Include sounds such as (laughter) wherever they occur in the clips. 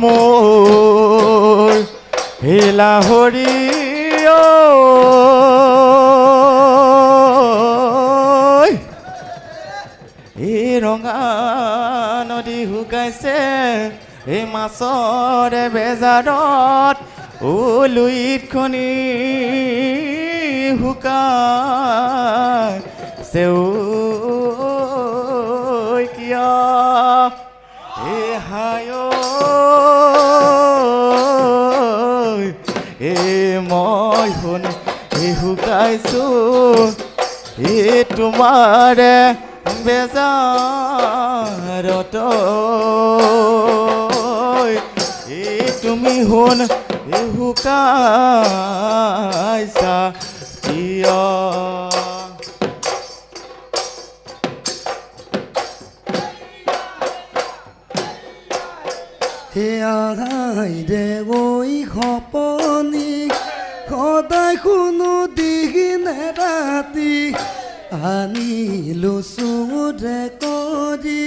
মোৰ হিলা ঐ। এই ৰঙা নদী শুকাইছে এই মাছৰে বেজাৰত ও লুইত খনি শুকাই শুকাইছো এ তোমাৰে বেজাৰত এ তুমি শুন এ শুকাইছা কিয় সেয়াই দে ঐ সপনি সদায় শুনো ৰাতি আনিলো চুৰে কৰি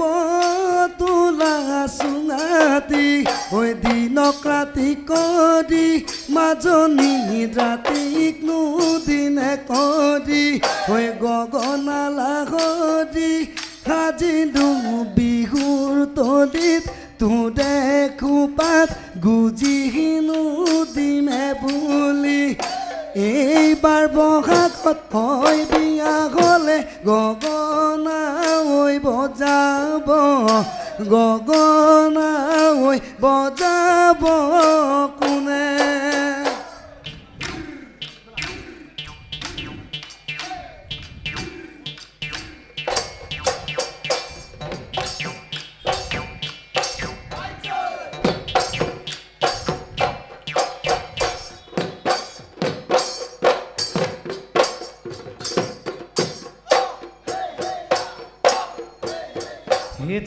বতোলা চুঙাতি ঐ দিনক ৰাতি কৰি মাজনী ৰাতিক দিনে কৰি ঐ গগনালা কৰি সাজিলো বিহুৰ তলিত, তোৰে খোপাত গুজিহিনো দিমে বুলি। এইবাৰ বহাগত হয় বিয়া হ'লে গগনা ঐ বজাব গগনা ঐ বজাব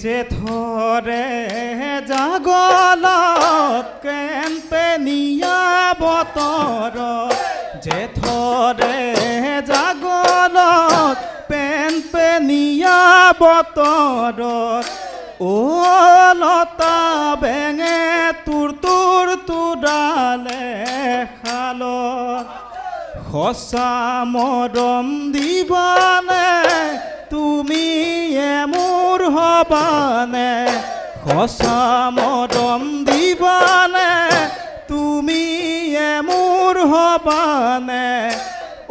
যে থরে জাগলত কেম্পেনিয়া বতৰ যে থৰে জাগলত পেম্পেনিয়া বতৰত ওলতা বেঙে তোৰ তোৰ তোৰালে খালত সঁচা মৰম দিবানে তুমি মোৰ হবানে মৰম দিবানে, তুমি মোৰ হবানে।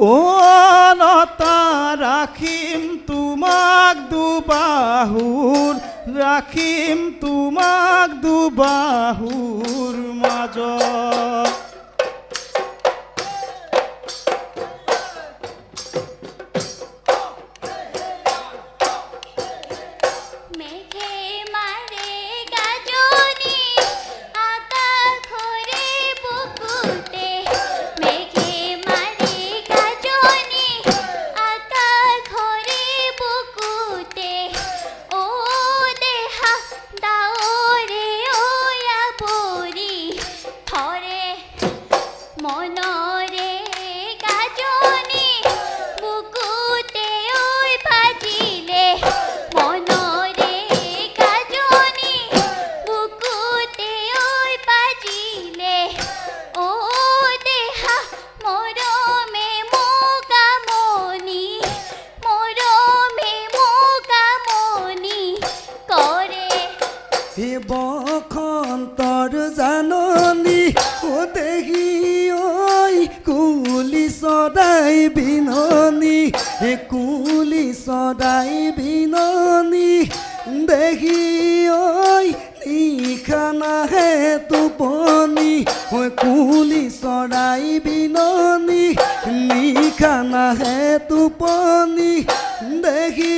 অনতা ৰাখিম তোমাক দুবাহুৰ ৰাখিম তোমাক দুবাহুৰ মাজত চৰাই বিননি কুলি চৰাই বিননি। দেখি ঐ নিশা নাহে টোপনি ঐ কুলি চৰাই বিননি নিশা নাহে টোপনি দেখি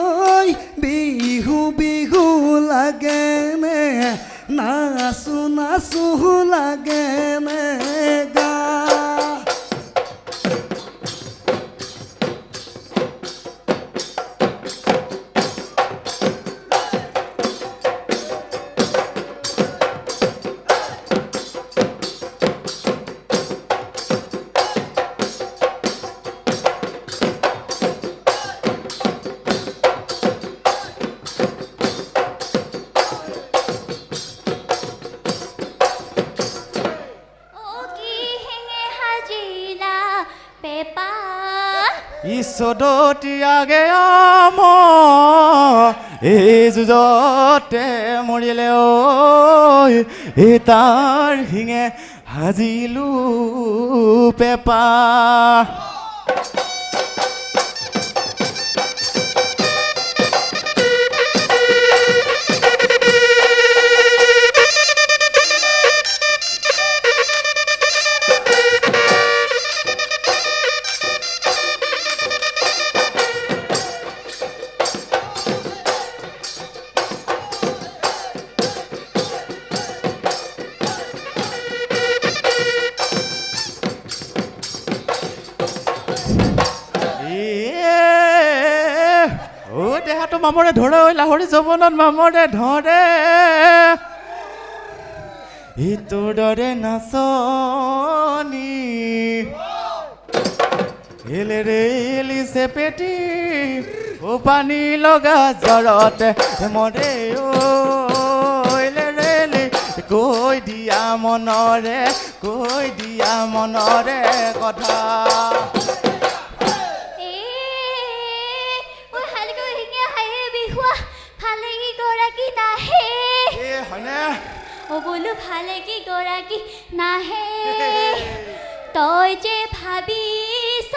ঐ বিহু বিহু লাগে নে, নাচো নাচো লাগে ঈশ্বৰতি আগে আম এই যুঁজতে মৰিলে ঐ এই তাৰ শিঙে সাজিলো পেপা। মামৰে ধৰে ঐ লাহৰি জৱনত মামৰে ধৰে। ইটোৰ দৰে নাচনি। এলেৰে এলিছে পেটি ও পানী লগা জ্বৰতে মৰে ঐলেৰে কৈ দিয়া মনৰে, কৈ দিয়া মনৰে কথা। হয়নে বোলো ভালে কি গৰাকী নাহে। (laughs) তই যে ভাবিছ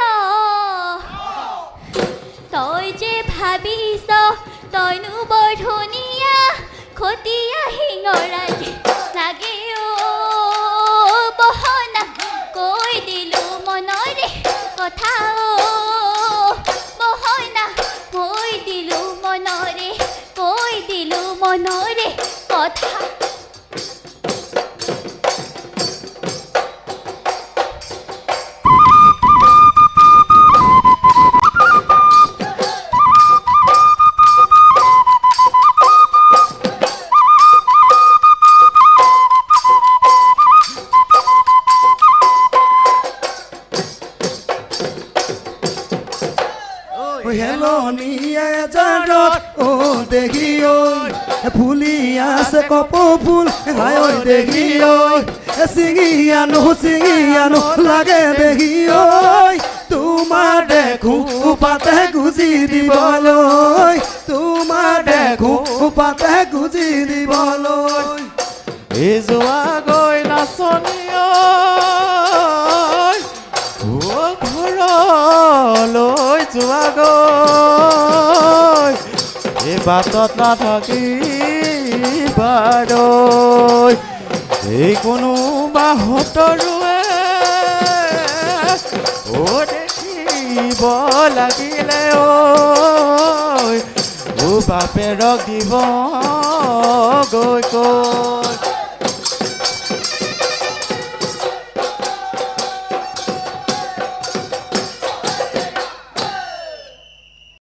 তই যে ভাবিছ তইনো বৰ ধুনীয়া খতীয়া শিঙৰাজী লাগে অ' বহনা। কৈ দিলো মনৰে কথা কথা হেলনীয়ে জানত ও ফুলি আছে কপ ফুল হাই ঐ দেখি ঐ চিঙি আনো চিঙি আনো লাগে দেখি ঐ তোমাৰ দেখো পাতে গুজি দিবলৈ তোমাৰ দেখো পাতে গুজি দিবলৈ এই যোৱা গৈ নাচনি ঘৰলৈ যোৱা গৈ এই বাটত নাথাকি বাৰৈ এই কোনোবা সতৰুৱে ও দেখিব লাগিলে ও বাপেৰক দিব গৈ কৈ